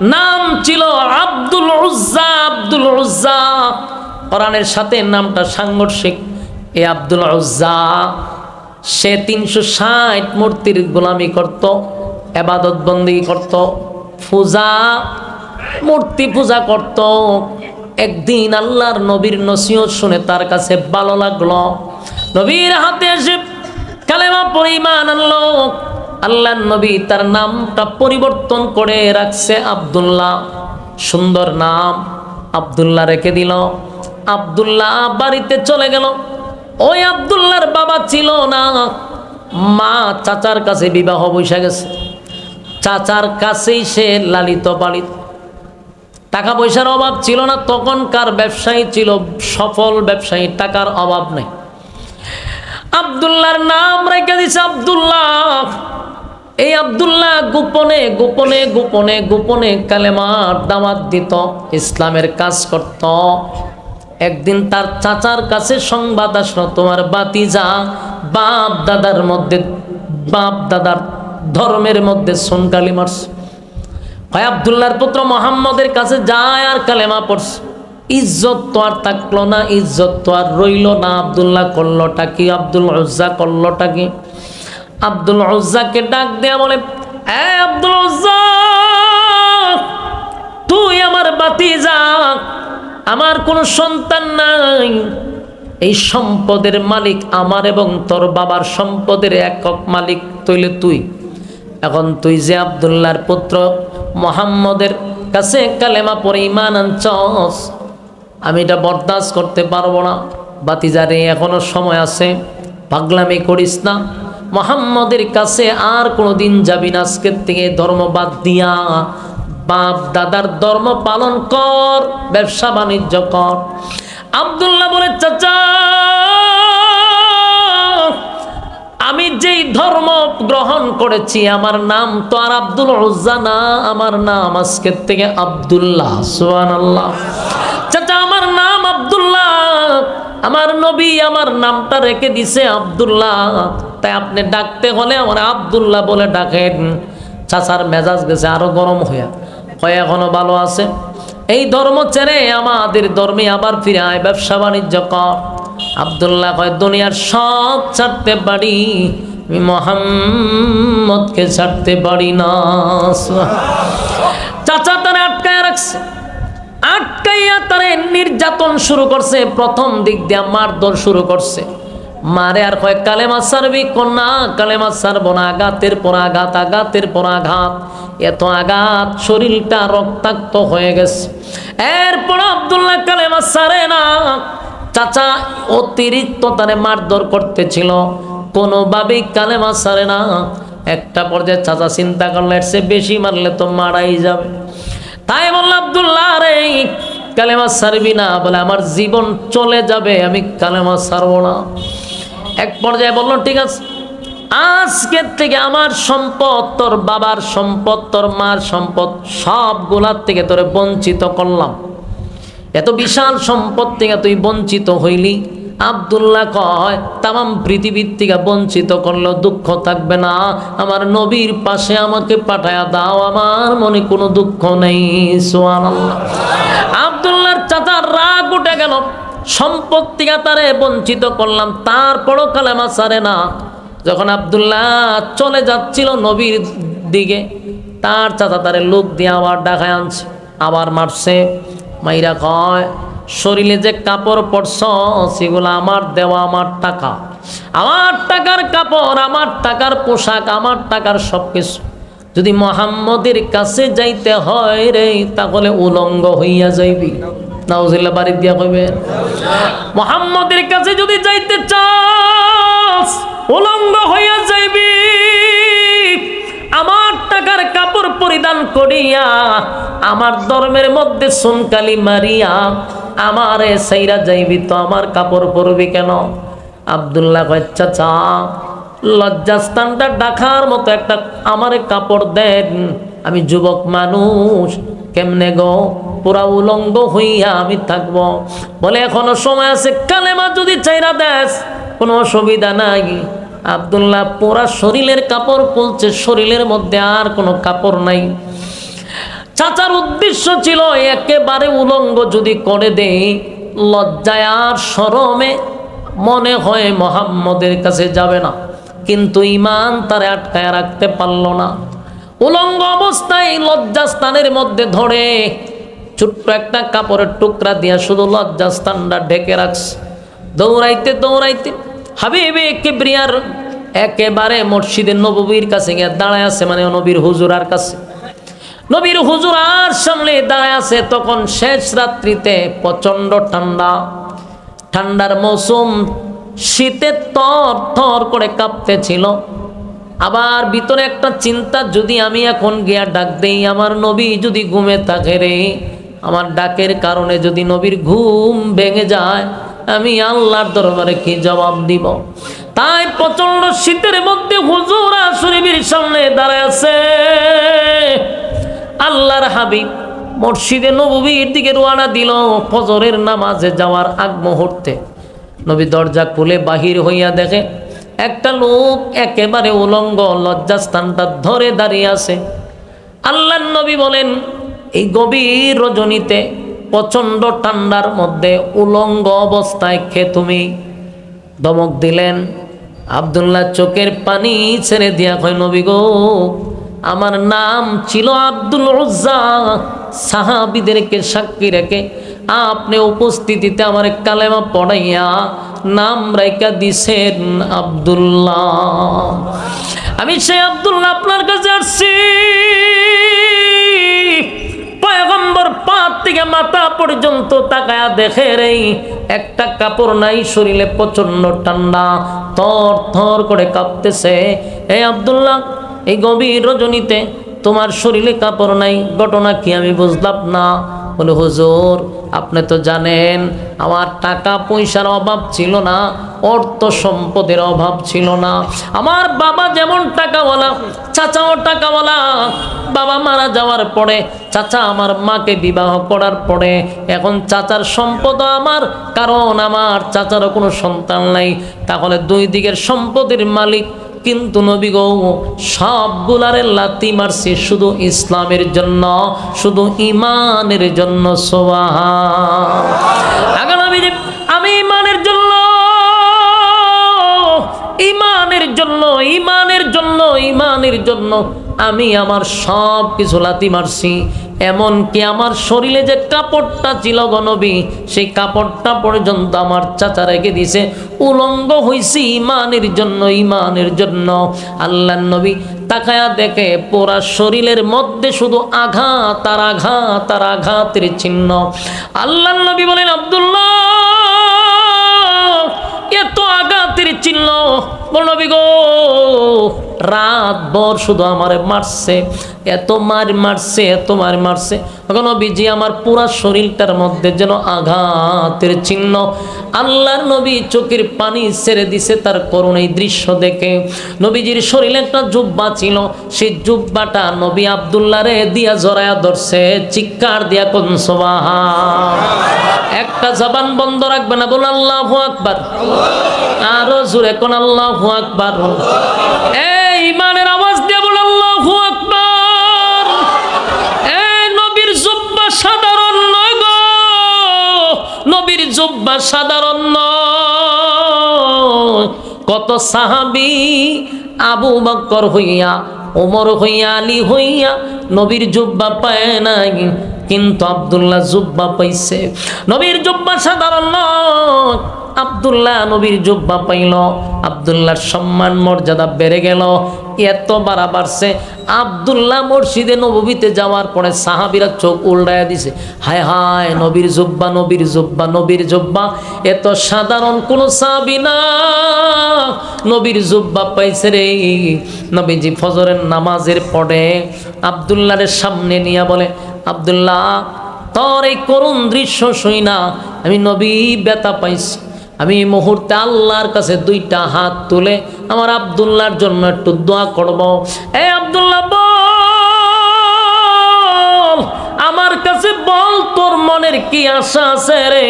নাম ছিল আব্দুল উজ্জা আব্দুল উজ্জা। কোরআনের সাথে নামটা সাংঘর্ষিক। এ আব্দুল উজ্জা, সে তিনশো ষাট মূর্তির গোলামি করত, এবাদত বন্দি করত, পূজা, মূর্তি পূজা করত। একদিন আল্লাহর নবীর নসিহত শুনে তার কাছে ভালো লাগল। নবীর হাতে এসে কালেমা পরিমাণ আনলো। আল্লাহ নবী তার নামটা পরিবর্তন করে রাখছে আব্দুল্লাহ। সুন্দর নাম। আব্দুল্লাহ রেখে দিল। আব্দুল্লাহ বাড়িতে চলে গেল। ওই আব্দুল্লাহর বাবা ছিল না। মা চাচার কাছে বিবাহ বৈশা গেছে। চাচার কাছেই সে লালিত পালিত টাকা পয়সার অভাব ছিল না। তখনকার ব্যবসায়ী ছিল সফল ব্যবসায়ী। টাকার অভাব নেই। আবদুল্লাহর নাম রেখে দিছে আবদুল্লাহ। এই আবদুল্লাহ গোপনে গোপনে গোপনে গোপনে কালেমার দাওয়াত দিত, ইসলামের কাজ করত। একদিন তার চাচার কাছে সংবাদ আসলো, তোমার বাতিজা বাপ দাদার মধ্যে, বাপ দাদার ধর্মের মধ্যে সোনকালি মারছে। ভাই আবদুল্লাহর পুত্র মোহাম্মদের কাছে যায় আর কালেমা পড়স ইজ্জত তো আর থাকল না, ইজ্জত তো আর রইল না, আবদুল্লাহ করলোটা কি, আব্দুল উজ্জা করলোটা কি? আব্দুল উজ্জাকে ডাক দেয়া বলে আব্দুল তুই আমার বাতি যা আমার কোনো সন্তান নাই। এই সম্পদের মালিক আমার এবং তোর বাবার সম্পদের একক মালিক, তৈলে তুই। এখন তুই যে আবদুল্লাহর পুত্র মোহাম্মদের কাছে কালেমা পরে ইমান আনছস, আমি এটা বরদাস্ত করতে পারব না। বাতিজারে এখনও সময় আছে, পাগলামি করিস না। মোহাম্মদের কাছে আর কোনো দিন যাবি না। আজকের থেকে ধর্ম বাদ দিয়া। বাপ দাদার ধর্ম পালন কর, ব্যবসা বাণিজ্য কর। আবদুল্লাহ বলে, চাচা, আমি যেই ধর্ম গ্রহণ করেছি, আমার নাম তো আর আব্দুল উজ্জা না, আমার নাম আজকের থেকে আব্দুল্লাহ সোহান আল্লাহ চাচা, আমার নাম আব্দুল্লাহ, আমার নবী আমার নামটা রেখে দিছে আব্দুল্লাহ। তাই আপনি ডাকতে হলে আমার আব্দুল্লাহ বলে ডাকেন। চাচার মেজাজ গেছে আরও গরম হইয়া। হয় এখনও ভালো আছে? এই ধর্ম ছেড়ে আমাদের ধর্মে আবার ফিরে আয়, ব্যবসা বাণিজ্য কর। আবদুল্লাহ কয়, দুনিয়ার সব ছাড়তে পারি, আমি মোহাম্মদকে ছাড়তে পারি না। চাচা তারা আটকায় রাখছে। আটকাইয়া তারা নির্যাতন শুরু করছে, প্রথম দিক দিয়ে মারধর শুরু করছে। মারে আর কয় কালেমা সারবি, কন্যা কালেমা সারবো না, আঘাতের পর আঘাত, আঘাতের পর আঘাত। এত আঘাত শরীরটা রক্তাক্ত হয়ে গেছে। এরপর আবদুল্লাহ কালেমা সারে না। চাচা অতিরিক্ত তারে মারধর করতেছিল। কোনোভাবেই কালেমা সারে না। একটা পর্যায়ে চাচা চিন্তা করলে সে বেশি মারলে তো মারাই যাবে। তাই বলল, আবদুল্লাহ রে কালেমা সারবি না। বলে, আমার জীবন চলে যাবে, আমি কালেমা সারবো না। এক পর্যায়ে বলল ঠিক আছে। আজকের থেকে আমার সম্পদ, তোর বাবার সম্পদ, তোর মার সম্পদ, সবগুলার থেকে তোরে বঞ্চিত করলাম। এত বিশাল সম্পদ থেকে তুই বঞ্চিত হইলি। আবদুল্লাহ কয় তাম পৃথিবীর থেকে বঞ্চিত করলেও দুঃখ থাকবে না। আমার নবীর পাশে আমাকে পাঠায়া দাও। আমার মনে কোনো দুঃখ নেই। সোয়ান আবদুল্লাহর চাচার রাগ উঠে গেল। সম্পদ থেকে তারে বঞ্চিত করলাম, তারপরও কালেমা সারে না। যখন আবদুল্লাহ চলে যাচ্ছিল নবীর দিকে, তার চাচা তারে লোক দিয়ে আবার ডাকায় আনছে, আবার মারছে। মাইরা কয়, শরীরে যে কাপড় পরছ, সেগুলো আমার দেওয়া আমার টাকা। আমার টাকার কাপড়, আমার টাকার পোশাক, আমার টাকার সব কিছু যদি মোহাম্মদের কাছে যাইতে হয় রে, তাহলে উলঙ্গ হইয়া যাইবি। নাউজিল্লা বাড়ি দিয়া কইবে, মোহাম্মদের কাছে যদি যাইতে চাস, উলঙ্গ হইয়া যাইবি। আমার টাকার কাপড় পরিধান করিয়া, আমার ধর্মের মধ্যে সুনকালি মারিয়া, আমারে সেইরা যাইবি তো আমার কাপড় পরবি কেন? আবদুল্লাহ কচ্চা চা লজ্জাস্থানটা ডাকার মতো একটা আমারে কাপড় দেন আমি যুবক মানুষ, কেমনে গো? পুরা উলঙ্গ হইয়া আমি থাকব। বলে, এখনও সময় আছে, কালেমা যদি চাইরা দেশ কোনো অসুবিধা নাই। আবদুল্লাহ পুরা শরীরের কাপড় খুলছে, শরীরের মধ্যে আর কোনো কাপড় নাই। চাচার উদ্দেশ্য ছিল, একেবারে উলঙ্গ যদি করে দেই লজ্জায় আর সরমে মনে হয় মোহাম্মদের কাছে যাবে না। কিন্তু ইমান তারে আটকায় রাখতে পারল না। উলঙ্গ অবস্থায় লজ্জাস্থানের মধ্যে ধরে ছোট্ট একটা কাপড়ের টুকরা দিয়া শুধু লজ্জাস্থানটা ঢেকে রাখছে দৌড়াইতে দৌড়াইতে হাবিবে কিবরিয়ার একেবারে মসজিদের নববীর কাছে গিয়ে দাঁড়ায় আছে মানে নবীর হুজুরার কাছে। নবীর হুজুরার সামনে দাঁড়ায় আছে, তখন শেষ রাত্রিতে প্রচণ্ড ঠান্ডা। ঠান্ডার মৌসুম শীতে তর থর করে কাঁপতেছিল। আবার ভিতরে একটা চিন্তা, যদি আমি এখন গিয়া ডাক দেই, আমার নবী যদি ঘুমে থাকে রে, আমার ডাকের কারণে যদি নবীর ঘুম ভেঙে যায়, আমি আল্লাহর দরবারে কি জবাব দিব? তাই প্রচণ্ড শীতের মধ্যে হুজুরা শরীফের সামনে দাঁড়ায় আছে। আল্লাহর হাবিব মসজিদে নবীর দিকে রোয়ানা দিল ফজরের নামাজে যাওয়ার আগ মুহূর্তে। নবী দরজা খুলে বাহির হইয়া দেখে একটা লোক একেবারে উলঙ্গ, লজ্জাস্থানটা ধরে দাঁড়িয়ে আছে। আল্লাহ নবী বলেন, এই গভীর রজনীতে, প্রচণ্ড ঠান্ডার মধ্যে উলঙ্গ অবস্থায় খে তুমি? দমক দিলেন। আবদুল্লাহ চোখের পানি ছেড়ে দিয়া কয়, নবী গো, আমার নাম ছিল আব্দুল উজ্জা সাহাবিদেরকে সাক্ষী রেখে আপনি উপস্থিতিতে আমার কালেমা পড়াইয়া নাম রাইকা দিছেন আব্দুল্লাহ। আমি সেই আব্দুল্লাহ আপনার কাছে আসছি। পা থেকে মাথা পর্যন্ত তাকায়া দেখে রে একটা কাপড় নাই, শরীরে ঠান্ডা, থর থর করে কাঁপতেছে। এই এই গভীর রজনীতে তোমার শরীরে কাপড় নাই, ঘটনা কি আমি বুঝলাম না। বলে, হুজুর, আপনি তো জানেন, আমার টাকা পয়সার অভাব ছিল না অর্থ সম্পদের অভাব ছিল না। আমার বাবা যেমন টাকাওয়ালা, চাচাও টাকাওয়ালা। বাবা মারা যাওয়ার পরে চাচা আমার মাকে বিবাহ করার পরে, এখন চাচার সম্পদ আমার, কারণ আমার চাচারও কোনো সন্তান নাই। তাহলে দুই দিকের সম্পদের মালিক কিন্তু নবী গৌ সবগুলারে লাতি মারছে শুধু ইসলামের জন্য শুধু ইমানের জন্য সোয়া আগে ইমানের জন্য আমি আমার সব কিছু লাতি মারছি। এমনকি আমার শরীরে যে কাপড়টা ছিল গনবী, সেই কাপড়টা পর্যন্ত আমার চাচা রেখে দিছে উলঙ্গ হইছি ইমানের জন্য ইমানের জন্য। আল্লাহ নবী তাকায়া দেখে পুরা শরীরের মধ্যে শুধু আঘাত আর আঘাত আর আঘাতের চিহ্ন। আল্লাহ নবী বলেন, আব্দুল্লাহ এত আঘাতের চিহ্ন। গো, রাত ভর শুধু আমারে মারছে, এত মার মারছে, এত মার মারছে। এখন বিজি আমার পুরা শরীরটার মধ্যে যেন আঘাতের চিহ্ন। আল্লাহর নবী চোখের পানি ছেড়ে দিছে তার করুণ এই দৃশ্য দেখে। নবীজির শরীরে একটা জুব্বা ছিল, সেই জুব্বাটা নবী আবদুল্লারে দিয়া জড়ায়া ধরছে, চিৎকার দিয়া কোন সোবাহা একটা জবান বন্ধ রাখবে না, বল আল্লাহ আকবার। আরও জোরে কোন আল্লাহ আকবার। এই ইমানের আওয়াজ দিয়ে বল আল্লাহ আকবার। এই নবীর জুব্বা সাধারণ নয় গো। নবীর জুব্বা সাধারণ নয়। কত সাহাবি আবু বক্কর হইয়া ওমর হইয়া, আলী হইয়া নবীর জুব্বা পায় নাই। কিন্তু আবদুল্লাহ জুব্বা পাইছে। নবীর জুব্বা সাধারণ নয় আবদুল্লাহ নবীর জুব্বা পাইল। আবদুল্লাহর সম্মান, মর্যাদা বেড়ে গেল। এত বাড়া বাড়ছে আবদুল্লাহ মসজিদে নবীতে যাওয়ার পরে সাহাবিরা চোখ উল্টায়া দিছে। হায় হায়, নবীর জুব্বা নবীর জুব্বা নবীর জুব্বা। এত সাধারণ কোন সাহাবি না। নবীর জুব্বা পাইছে রে। নবীজি ফজরের নামাজের পরে আবদুল্লাহরের সামনে নিয়ে বলে আবদুল্লাহ, তোর এই করুণ দৃশ্য শুই না। আমি নবী ব্যথা পাইছি। আমি মুহূর্তে আল্লাহর কাছে দুইটা হাত তুলে আমার আবদুল্লাহর জন্য একটু দোয়া করব। এ আবদুল্লাহ মনের কি আশা আছে রে?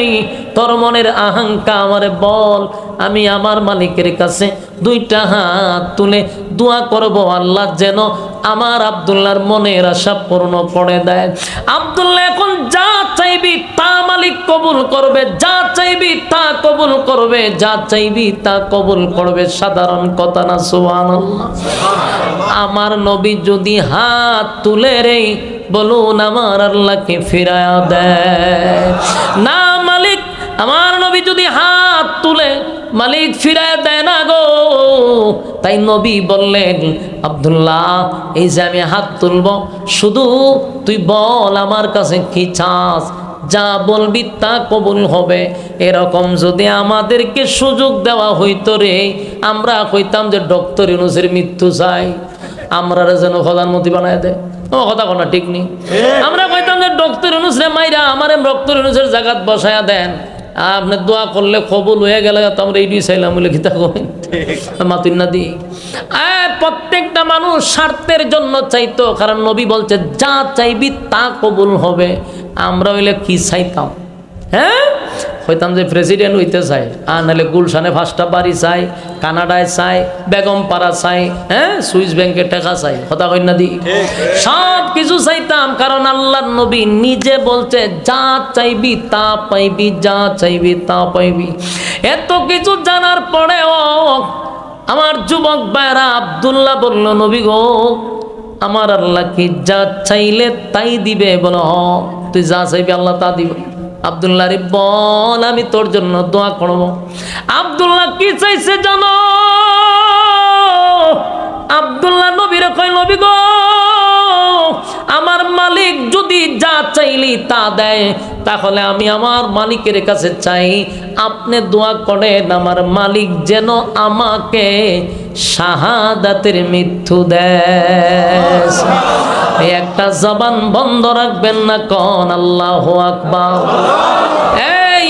তোর মনের আহাঙ্কা আমারে বল। আমি আমার মালিকের কাছে দুইটা হাত তুলে দোয়া করব, আল্লাহ যেন আমার আবদুল্লাহর মনের আশা পূর্ণ করে দেয়। আবদুল্লাহ এখন যা চাইবি তা মালিক কবুল করবে, যা চাইবি তা কবুল করবে, যা চাইবি তা কবুল করবে। সাধারণ কথা না, সুবহানাল্লাহ। আমার নবী যদি হাত তুলে রে বলুন আমার আল্লাহকে ফিরায়া দেয়। না মালিক, আমার নবী যদি হাত তুলে মালিক ফিরায় দেয় না গো। তাই নবী বললেন, আব্দুল্লাহ, এই যে আমি হাত তুলব, শুধু তুই বল আমার কাছে কি চাস, যা বলবি তা কবুল হবে। এরকম যদি আমাদেরকে সুযোগ দেওয়া হইতো রে, আমরা কইতাম যে ডক্টর ইউনুসের মৃত্যু চাই আমরা যেন প্রধানমন্ত্রী বানায় দেয়। ও কথা কোনো ঠিক নেই? আমরা কইতাম যে ডক্টর ইউনুস রে মাইরা আমার ডক্টর ইউনুসের জায়গাত বসায়া দেন। আপনি দোয়া করলে কবুল হয়ে গেলে তো আমরা এইটাই চাইলাম বলে কি তা মাতুন না দি প্রত্যেকটা মানুষ স্বার্থের জন্য চাইতো কারণ নবী বলছে যা চাইবি তা কবুল হবে। আমরা হইলে কি চাইতাম? হ্যাঁ? হইতাম যে প্রেসিডেন্ট হইতে চাই। আর নাহলে গুলশানে ফার্স্টটা বাড়ি চাই কানাডায় চাই বেগম পাড়া চাই হ্যাঁ? সুইস ব্যাংকে টাকা চাই। কথা কই না দি? সব কিছু চাইতাম কারণ আল্লাহর নবী নিজে বলছে যা চাইবি তা পাইবি যা চাইবি তা পাইবি। এত কিছু জানার পরেও আমার যুবক ভাইরা আব্দুল্লাহ বলল নবী গো আমার আল্লাহ কি যা চাইলে তাই দিবে? বলো হ তুই যা চাইবি আল্লাহ তা দিবে। আবদুল্লাহ রে, বল, আমি তোর জন্য দোয়া করব। আবদুল্লাহ কি চাইছে জানো? আবদুল্লাহ নবীর কয়, নবী গো, আমার মালিক যদি যা চাইলি তা দেয়, তাহলে আমি আমার মালিকের কাছে চাই। আপনি দোয়া করেন, আমার মালিক যেন আমাকে শাহাদাতের মৃত্যু দেয়। একটা জবান বন্ধ রাখবেন না কন আল্লাহ আকবার।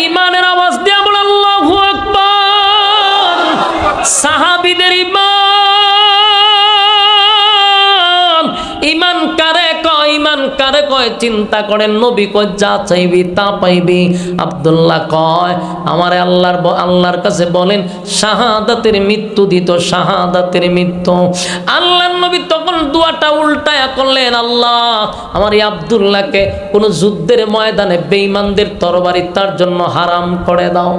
ইমানের আওয়াজ দিয়ে বল আল্লাহ আকবার। সাহাবিদের ইমান চিন্তা করেন, নবী কয় যা চাইবি তা পাইবি? আব্দুল্লাহ কয়, আমার আল্লাহর আল্লাহর কাছে বলেন, শাহাদাতের মৃত্যু দিত, শাহাদাতের মৃত্যু। আল্লাহর নবী তখন দুয়াটা উল্টায়া করলেন, আল্লাহ, আমার এই আব্দুল্লাহকে কোনো যুদ্ধের ময়দানে বেঈমানদের তরবারি তার জন্য হারাম করে দাও।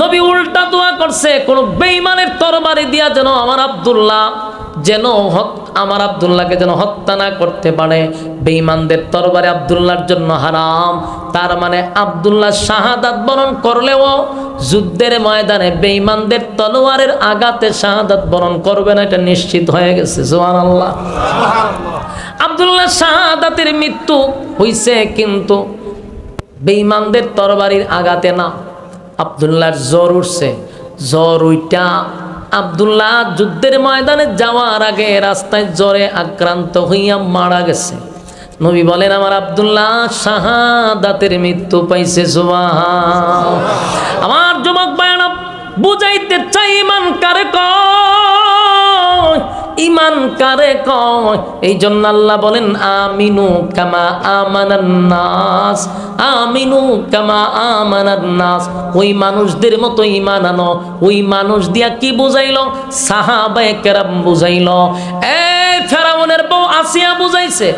নবী উল্টা দোয়া করছে, কোন বেঈমানের তরবারি দিয়া যেন আমার আব্দুল্লাহ যেন আমার আব্দুল্লাহকে যেন হত্যা না করতে পারে। বেঈমানদের তরবারে আব্দুল্লাহর জন্য হারাম। তার মানে আব্দুল্লাহ শাহাদাত বরণ করলেও যুদ্ধের ময়দানে বেঈমানদের তলোয়ারের আঘাতে শাহাদাত বরণ করবে না এটা নিশ্চিত হয়ে গেছে। জোয়ান আল্লাহ আব্দুল্লাহ শাহাদাতের মৃত্যু হইছে কিন্তু বেঈমানদের তরবারির আঘাতে না। আবদুল্লাহর জ্বর উঠছে। জ্বর উইটা আবদুল্লাহ যুদ্ধের ময়দানে যাওয়ার আগে রাস্তায় জ্বরে আক্রান্ত হইয়া মারা গেছে। নবী বলেন, আমার আবদুল্লাহ শাহাদাতের মৃত্যু পাইছে আমার যুবক বায়না বুঝাইতে চাই মান কার কয়? ইমান কারে কয়? এই জন্য আল্লাহ বলেন, আমিনু কামা আমানান নাস। আমিনু কামা আমানান নাস। ওই মানুষদের মতো ইমান আনো। ওই মানুষ দিয়া কি বুঝাইলো? সাহাবায়ে কেরাম বুঝাইলো। এই ফেরাউনের বউ আসিয়া বুঝাইছে,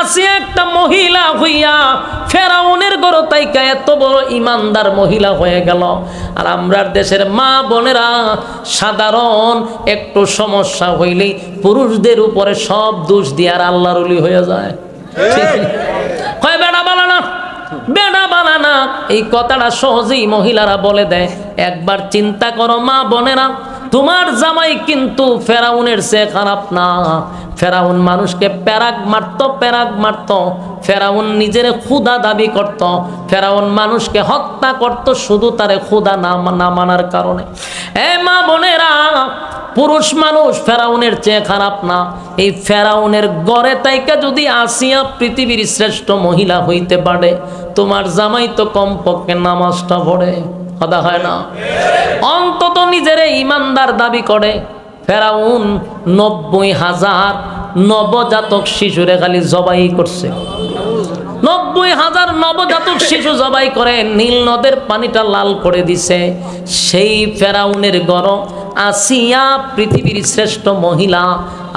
আসিয়া একটা মহিলা হইয়া ফেরাউনের গরো তাইকা এত বড় ইমানদার মহিলা হয়ে গেল। আর আমরার দেশের মা বোনেরা সাধারণ একটু সমস্যা হইলেই পুরুষদের উপরে সব দোষ দিয়ে আর আল্লাহর হয়ে যায়। কয় বেড়া বানানা বেড়া বানানা এই কথাটা সহজেই মহিলারা বলে দেয়। একবার চিন্তা করো মা বোনেরা তোমার জামাই কিন্তু ফেরাউনের সে খারাপ না। ফেরাউন মানুষকে প্যারাক মারত প্যারাক মারত। ফেরাউন নিজের ক্ষুদা দাবি করত। ফেরাউন মানুষকে হত্যা করত শুধু তারে ক্ষুদা না না মানার কারণে। এ মা বোনেরা, পুরুষ মানুষ ফেরাউনের চেয়ে খারাপ না। এই ফেরাউনের গড়ে তাইকা যদি আসিয়া পৃথিবীর শ্রেষ্ঠ মহিলা হইতে পারে, তোমার জামাই তো কমপক্ষে নামাজটা পড়ে। কথা হয় না। অন্তত নিজের ইমানদার দাবি করে। ফেরাউন নব্বই হাজার নবজাতক শিশুরে খালি জবাই করছে। নব্বই হাজার নবজাতক শিশু জবাই করে, নীল নদের পানিটা লাল করে দিছে। সেই ফেরাউনের গর আসিয়া পৃথিবীর শ্রেষ্ঠ মহিলা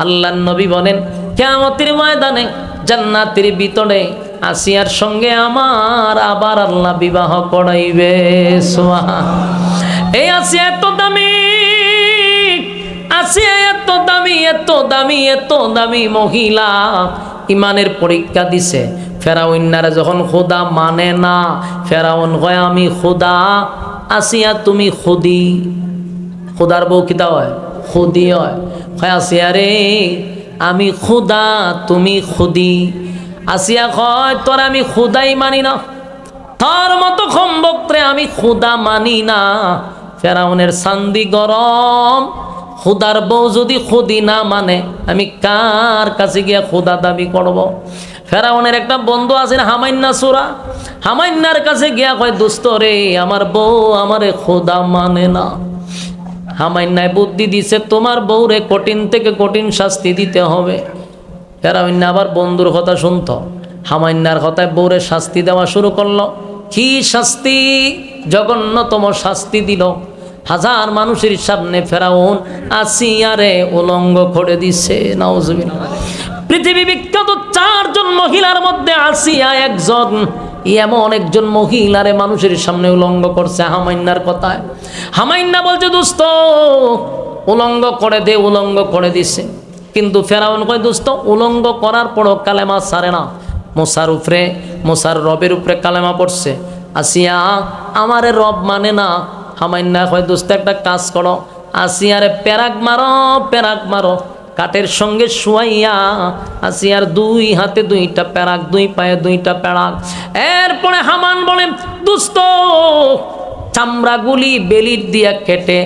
আল্লাহ নবী বলেন কেমতের ময়দানে, জান্নাতের ভিতরে আসিয়ার সঙ্গে আমার আবার আল্লাহ বিবাহ করাইবে এই আসিয়া এত দামি, আসিয়া এত দামি এত দামি এত দামি মহিলা ইমানের পরীক্ষা দিছে। ফেরাউন্নারা যখন খোদা মানে না, ফেরাউন কয়, আমি খোদা, আসিয়া তুমি খুদি। খোদার বউ কিতা হয়? খুদি হয়। হয় আসিয়া রে, আমি খুদা, তুমি খুদি। আসিয়া কয়, তোর আমি খুদাই মানি না। তার মতো সম্ভক্তরে আমি খুদা মানি না। ফেরাউনের সান্দি গরম। খুদার বউ যদি খুদি না মানে আমি কার কাছে গিয়ে খুদা দাবি করব। ফেরাউনের একটা বন্ধু আছে না, হামাইন্না সুরা। হামাইন্নার কাছে গিয়া কয় দুস্থ রে, আমার বউ আমারে খুদা মানে না। হামাইন্নায় বুদ্ধি দিছে, তোমার বউরে কঠিন থেকে কঠিন শাস্তি দিতে হবে। ফেরাউন্না আবার বন্ধুর কথা শুনত। হামাইন্নার কথায় বউরে শাস্তি দেওয়া শুরু করল। কি শাস্তি? জঘন্যতম শাস্তি দিল। হাজার মানুষের সামনে ফেরাউন আসিয়ারে উলঙ্গ করে দিছে। নাউজুবিল্লাহ। পৃথিবী বিখ্যাত চারজন মহিলার মধ্যে আসিয়া একজন, এমন একজন মহিলারে মানুষের সামনে উলঙ্গ করছে হামাইন্নার কথায়। হামাইন্না বলছে, দোস্ত, উলঙ্গ করে দে, উলঙ্গ করে দিছে। কিন্তু ফেরাউন কয়, দোস্ত, উলঙ্গ করার পরও কালেমা সারে না। মোসার উপরে, মোসার রবের উপরে কালেমা পড়ছে। আসিয়া, আমারে রব মানে না। হামাইন্না কয়, দোস্ত, একটা কাজ করো। আসিয়ারে প্যারাক মারো প্যারাক মারো। কাঠের সঙ্গে শুয়াইয়া আসিয়ার দুই হাতে দুইটা প্যারাক, দুই পায়ে দুইটা প্যারাক। এরপরে হামান বলে, দুস্ত চামড়াগুলি বেলির দিয়া কেটে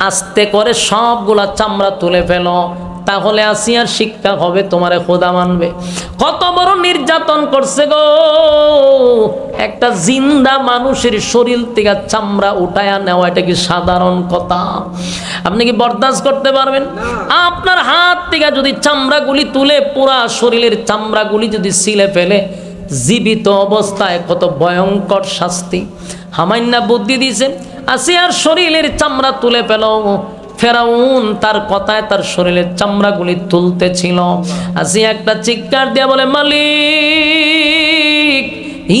আস্তে করে সবগুলা চামড়া তুলে ফেলো। তাহলে আসিয়ার শিক্ষা হবে তোমারে খোদা মানবে। কত বড় নির্যাতন করছে গো। একটা জিন্দা মানুষের শরীর থেকে চামড়া উঠায়া নেওয়া এটা কি সাধারণ কথা? আপনি কি বরদাস্ত করতে পারবেন? আপনার হাত থেকে যদি চামড়াগুলি তুলে পুরা শরীরের চামড়াগুলি যদি ছিলে ফেলে জীবিত অবস্থায় কত ভয়ঙ্কর শাস্তি। হামান্না বুদ্ধি দিয়েছে আসিয়ার শরীরের চামড়া তুলে ফেলো। ফেরাউন তার কথায় তার শরীরের চামড়াগুলি তুলতেছিল। আসি একটা চিৎকার দিয়া বলে, মালিক,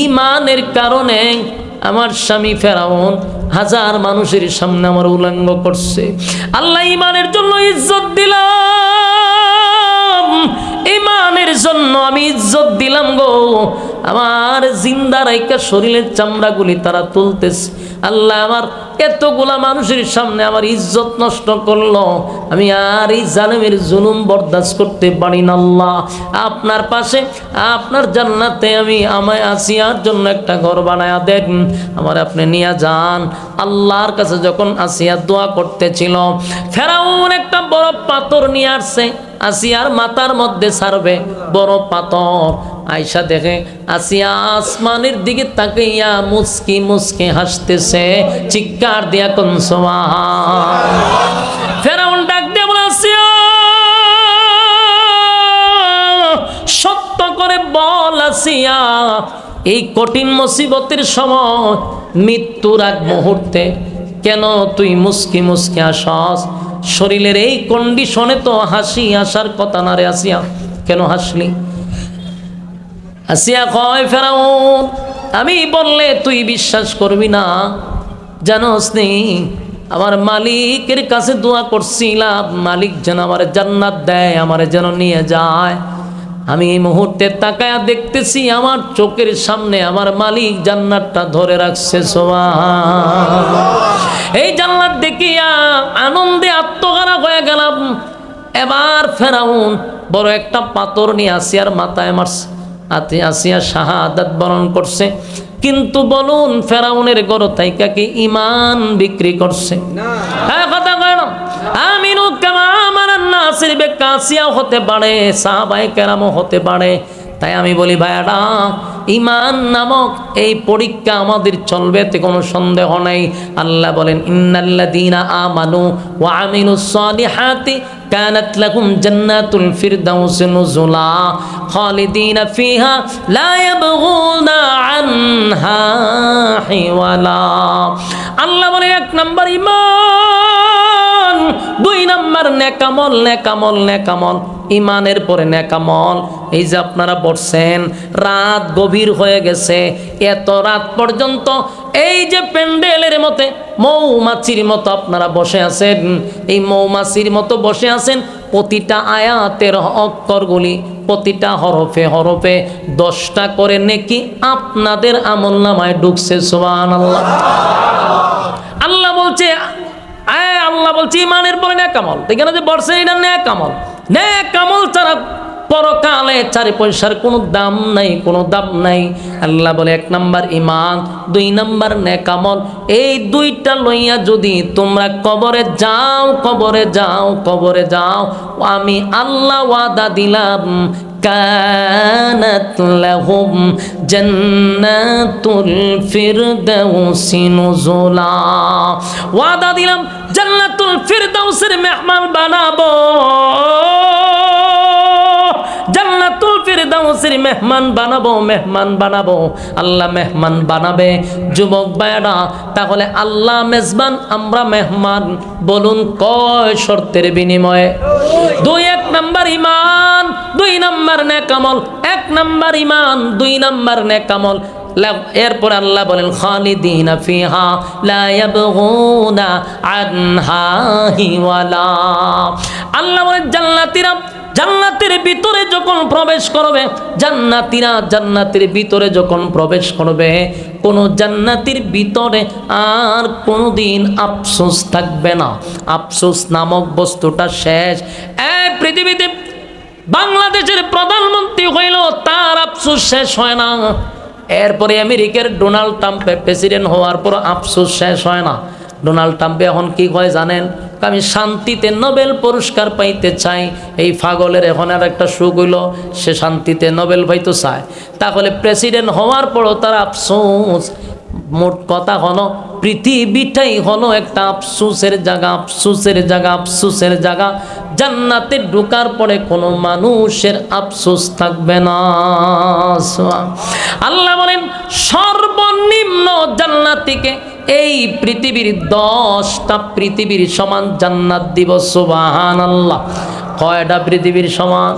ইমানের কারণে আমার স্বামী ফেরাউন হাজার মানুষের সামনে আমার উলঙ্গ করছে। আল্লাহ ইমানের জন্য ইজ্জত দিলাম। ইমানের জন্য আমি ইজ্জত দিলাম গো। আমার জিন্দা রাইকা শরীরের চামড়াগুলি তারা তুলতেছে। আল্লাহ আমার এতগুলা মানুষের সামনে আমার ইজ্জত নষ্ট করল। আমি আর এই জালেমের জুলুম বরদাস্ত করতে পারি না আল্লাহ। আপনার পাশে, আপনার জান্নাতে আমি আমায় আসিয়ার জন্য একটা ঘর বানায়া দেন। আমার আপনি নিয়ে যান। আল্লাহর কাছে যখন আসিয়া দোয়া করতেছিল, ফেরাউন একটা বড় পাথর নিয়ে আসছে। আসিয়ার মাথার মধ্যে ছাড়বে বড় পাথর। আয়সা দেখে, আসিয়া আসমানের দিকে তাকাইয়া মুসকি মুসকি হাসতেছে। চিৎকার দিয়া কোন ফেরাউন ডাক দিয়ে সত্য করে বল, আসিয়া। এই কঠিন মুসিবতের সময় মৃত্যুর আগ মুহূর্তে কেন তুই মুসকি মুসকি আসস শরীরের এই কন্ডিশনে তো হাসি, আসার কথা না রে আসিয়া। কেন হাসলি? আসিয়া কয় ফেরাও আমি বললে তুই বিশ্বাস করবি না। জানোস নি, আমার মালিকের কাছে দোয়া করছিলাম। মালিক যেন আমার জান্নাত দেয়, আমার যেন নিয়ে যায়। আমি এই মুহূর্তে তাকায়া দেখতেছি আমার চোখের সামনে আমার মালিক জান্নাতটা ধরে রাখছে সোমা এই জান্নাত দেখিয়া আনন্দে আত্মহারা হয়ে গেলাম। এবার ফেরাউন বড় একটা পাথর নিয়ে আসিয়ার মাথায় মারছে আতে আসিয়া শাহাদাত বরণ করছে। কিন্তু বলুন ফেরাউনের গড় তাইকা কি ইমান বিক্রি করছে? হ্যাঁ কথা কয় না। আমিনু কামা আমানান নাসির বেকাসিয়া হতে পারে, সাহাবায়ে কেরামও হতে পারে। তাই আমি বলি, ভাইয়ারা ইমান নামক এই পরীক্ষা আমাদের চলবে তে কোনো সন্দেহ নেই। আল্লাহ বলেন ইন্নাল্লাদিনা আমানু ওয়া আমিলুস সালিহাতি কানাত লাহুম জান্নাতুল ফিরদাউস নুজুলা খালিদিনা ফিহা লা ইয়াবগুনা আনহা হিওয়ালা। আল্লাহ বলেন, এক নাম্বার ইমান নাম্বার নেকামল নেকামল নেকামল ইমানের পরে নেকামল এই যে আপনারা বসছেন রাত গভীর হয়ে গেছে। এত রাত পর্যন্ত এই যে প্যান্ডেলের মতে মৌমাছির মতো আপনারা বসে আছেন। এই মৌমাছির মতো বসে আছেন প্রতিটা আয়াতের অক্ষরগুলি, প্রতিটা হরফে হরফে। দশটা করে নেকি আপনাদের আমল নামায় ঢুকছে সোহান আল্লাহ আল্লাহ বলছে আল্লাহ বলছে ইমানের পরে ন্যাক আমল এখানে যে বর্ষে এটা ন্যাক আমল ন্যাক আমল ছাড়া পরকালে চারি পয়সার কোনো দাম নাই কোনো দাম নাই আল্লাহ বলে এক নাম্বার ইমান দুই নাম্বার নেকামল এই দুইটা লইয়া যদি তোমরা কবরে যাও কবরে যাও কবরে যাও আমি আল্লাহ ওয়াদা দিলাম كانت لهم جنات الفردوس نزلا ওয়াদা দিলাম জান্নাতুল ফিরদাউসের মেহমান বানাবো। জান্নাতুল ফিরদাউসের মেহমান বানাবো মেহমান বানাবো। আল্লাহ মেহমান বানাবে। যুবক ভাইরা তাহলে আল্লাহ মেজবান, আমরা মেহমান। বলুন, কয় শর্তের বিনিময়ে? দুই এক নাম্বার ইমান দুই নাম্বার নেকামল এক নাম্বার ইমান দুই নাম্বার নেকামল এরপর আল্লাহ বলেন, খালিদিনা ফিহা লা ইয়াবগুনা আনহা হিওয়ালা আল্লাহ বলেন, জান্নাতীরা, জান্নাতের ভিতরে যখন প্রবেশ করবে, জান্নাতীরা জান্নাতের ভিতরে যখন প্রবেশ করবে, কোন জান্নাতির ভিতরে আর কোনোদিন আফসোস থাকবে না। আফসোস নামক বস্তুটা শেষ। এই পৃথিবীতে বাংলাদেশের প্রধানমন্ত্রী হইল তার আফসোস শেষ হয় না। এরপরে আমেরিকার ডোনাল্ড ট্রাম্পে প্রেসিডেন্ট হওয়ার পর আফসোস শেষ হয় না। ডোনাল্ড ট্রাম্পে এখন কি কয় জানেন? আমি শান্তিতে নোবেল পুরস্কার পাইতে চাই। এই ফাগলের এখন আর একটা সুখ হইল, সে শান্তিতে নোবেল পাইতে চায়। তাহলে প্রেসিডেন্ট হওয়ার পরও তার আফসোস মোট কথা হলো পৃথিবীটাই হলো একটা আফসুসের জায়গা আফসুসের জায়গা আফসুসের জায়গা। জান্নাতে ঢোকার পরে কোনো মানুষের আফসোস থাকবে না। আল্লাহ বলেন, সর্বনিম্ন জান্নাতিকে এই পৃথিবীর দশটা পৃথিবীর সমান জান্নাত দিব। সুবাহান আল্লাহ কয়টা পৃথিবীর সমান।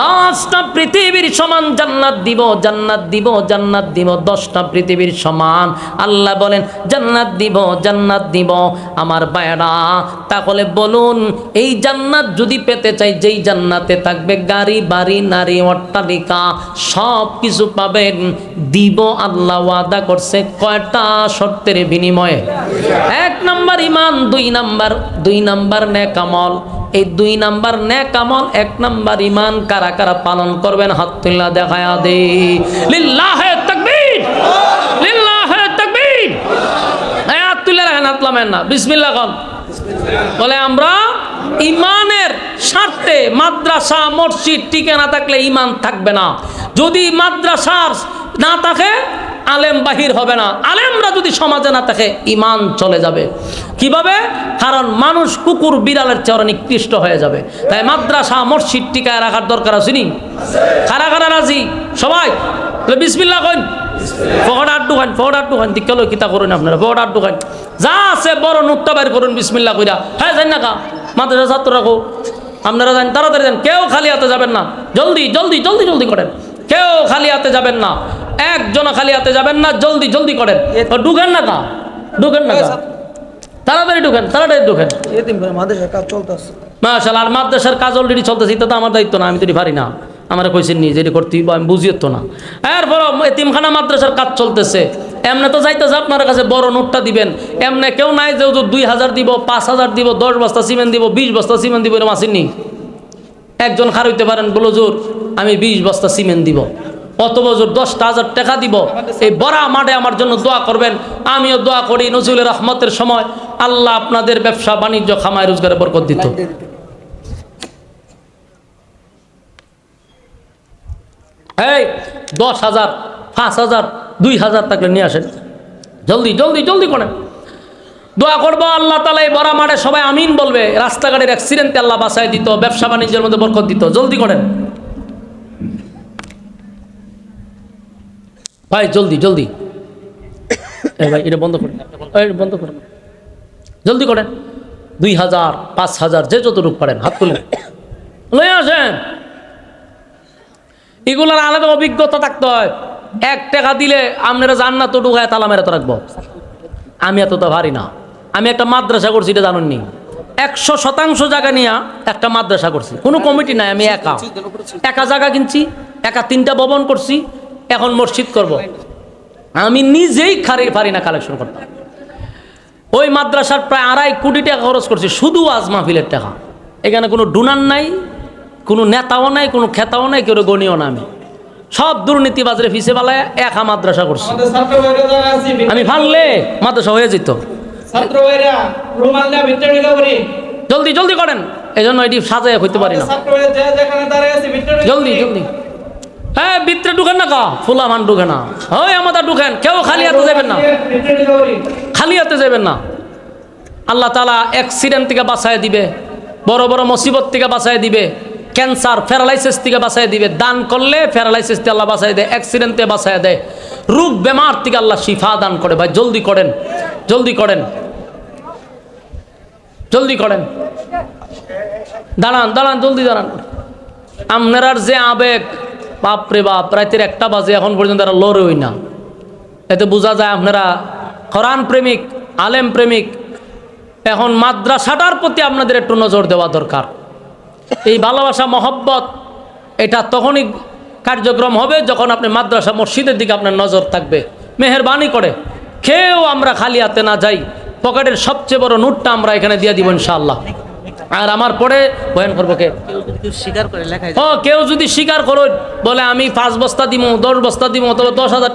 দশটা পৃথিবীর সমান, জান্নাত দিব জান্নাত দিব জান্নাত দিব, দশটা পৃথিবীর সমান। আল্লাহ বলেন, জান্নাত দিব জান্নাত দিব। আমার বায়রা তাহলে বলুন, এই জান্নাত যদি পেতে চাই, যেই জান্নাতে থাকবে, গাড়ি, বাড়ি, নারী, অট্টালিকা, সব কিছু পাবেন। দিব আল্লাহ ওয়াদা করছে কয়টা শর্তের বিনিময়ে? এক নাম্বার ইমান, দুই নাম্বার দুই নাম্বার নেকামল এই দুই নাম্বার নেকামল এক নাম্বার ইমান কারা কারা পালন করবেন, হাত তুল্লা দেখায় দে। না। বলে আমরা ইমানের মাদ্রাসা টিকে না থাকলে ইমান থাকবে না। যদি না থাকে, আলেম বাহির হবে না। আলেমরা যদি সমাজে না থাকে ইমান চলে যাবে। কীভাবে? কারণ মানুষ কুকুর বিড়ালের চেয়ে নিকৃষ্ট হয়ে যাবে। তাই মাদ্রাসা মসজিদ টিকায় রাখার দরকার আছে নি? খারা খারা রাজি? সবাই? তাহলে বিসমিল্লাহ কইন। ফকট ফকট দোকান দিকে কিতা করুন আপনারা ফকট যা আছে বড় নুক্তা বাইর করুন কইরা। হ্যাঁ না কা? মাদ্রাসা ছাত্র রাখো আপনারা যান তাড়াতাড়ি যান কেউ খালি হাতে যাবেন না। জলদি জলদি জলদি জলদি করেন। কেউ খালি হাতে যাবেন না। একজন খালি হাতে যাবেন না। জলদি জলদি করেন। ঢুকেন না কা? ঢুকেন না কা? তাড়াতাড়ি ঢুকেন তাড়াতাড়ি ঢুকেন। মাদ্রাসার কাজ চলতেছে। মাশাল আর মাদ্রাসার কাজ অলরেডি চলতেছে এটা তো আমার দায়িত্ব না আমি তো পারি না। আমার কইছেন নি যেটি করতে আমি বুঝিও তো না। এরপর এতিমখানা মাদ্রাসার কাজ চলতেছে। এমনি তো যাইতেছে আপনার কাছে বড় নোটটা দিবেন। এমনি কেউ নাই যে দুই হাজার দিব পাঁচ হাজার দিব দশ বস্তা সিমেন্ট দিব বিশ বস্তা সিমেন্ট দিব এরকম আসেননি একজন খার হইতে পারেন বলো জোর আমি বিশ বস্তা সিমেন্ট দিব। অত বছর দশটা হাজার টাকা দিব। এই বড়া মাঠে আমার জন্য দোয়া করবেন। আমিও দোয়া করি নজরুলের রহমতের সময়। আল্লাহ আপনাদের ব্যবসা বাণিজ্য, খামায় রোজগারে বরকত দিত। এই, দশ হাজার, পাঁচ হাজার, দুই হাজার থাকলে নিয়ে আসেন। জলদি জলদি জলদি করেন। দোয়া করব আল্লাহ তালা এই বড়া মাঠে সবাই আমিন বলবে। রাস্তাঘাটের অ্যাক্সিডেন্টে আল্লাহ বাসায় দিত, ব্যবসা বাণিজ্যের মধ্যে বরকত দিত। জলদি করেন। ভাই, জলদি জলদি। ভাই, এটা বন্ধ করেন। বন্ধ করেন। জলদি করেন। দুই হাজার, পাঁচ হাজার, যে যতটুকু পারেন, হাত তুলে। লয়ে আসেন। এগুলোর আলাদা অভিজ্ঞতা থাকতে হয়। এক টাকা দিলে আপনারা জান্নাত তো ঢুকায়, তালা মেরে তো রাখব। আমি এত তো ভারি না। আমি একটা মাদ্রাসা করছি, এটা জানেননি? একশো শতাংশ জায়গা নিয়ে একটা মাদ্রাসা করছি। কোনো কমিটি নাই, আমি একা। একা জায়গা কিনছি, একা তিনটা ভবন করছি, এখন মসজিদ করব। আমি নিজেই খারি পারি না কালেকশন করতাম। ওই মাদ্রাসার প্রায় আড়াই কোটি টাকা খরচ করছি শুধু আজ মাহফিলের টাকা। এখানে কোনো ডুনার নাই কোনো নেতাও নাই কোনো খেতাও নাই কেউ গণিও না আমি। সব দুর্নীতিবাজরে ফিসে বেলায় একা মাদ্রাসা করছি। আমি ভাললে মাদ্রাসা হয়ে যেত। জলদি জলদি করেন। এই জন্য এটি সাজায় হইতে পারি না। জলদি জলদি। হ্যাঁ ভিতরে ঢুকেন না কা। ফুলা মান ঢুকে না। ওই আমাদের ঢুকেন। কেউ খালি হাতে যাবেন না। খালি হাতে যাবেন না। আল্লাহ তালা অ্যাক্সিডেন্ট থেকে বাঁচায় দিবে। বড় বড় মুসিবত থেকে বাঁচায় দিবে। ক্যান্সার প্যারালাইসিস থেকে বাঁচায় দিবে। দান করলে প্যারালাইসিস থেকে আল্লাহ বাঁচায় দেয় অ্যাক্সিডেন্টে বাঁচায় দেয়। রোগ বেমার থেকে আল্লাহ শিফা দান করে। ভাই, জলদি করেন। জলদি করেন। জলদি করেন। দাঁড়ান দাঁড়ান, জলদি দাঁড়ান। আপনার যে আবেগ বাপরে বাপ, রাতের একটা বাজে, এখন পর্যন্ত এরা লড়ই না। এতে বোঝা যায় আপনারা, কোরআন প্রেমিক, আলেম প্রেমিক, এখন মাদ্রাসাটার প্রতি আপনাদের একটু নজর দেওয়া দরকার। এই ভালোবাসা, মহব্বত, এটা তখনই কার্যক্রম হবে যখন আপনি মাদ্রাসা মসজিদের দিকে আপনার নজর থাকবে। মেহরবানি করে। কেউ আমরা খালি হাতে না যাই, পকেটের সবচেয়ে বড় নোটটা আমরা এখানে দিয়ে দিব ইনশাআল্লাহ। আর আমার পরে বয়ান করব কে? স্বীকার করে লেখা ও কেউ যদি স্বীকার করো বলে আমি পাঁচ বস্তা দিব দশ বস্তা দিব অথবা দশ হাজার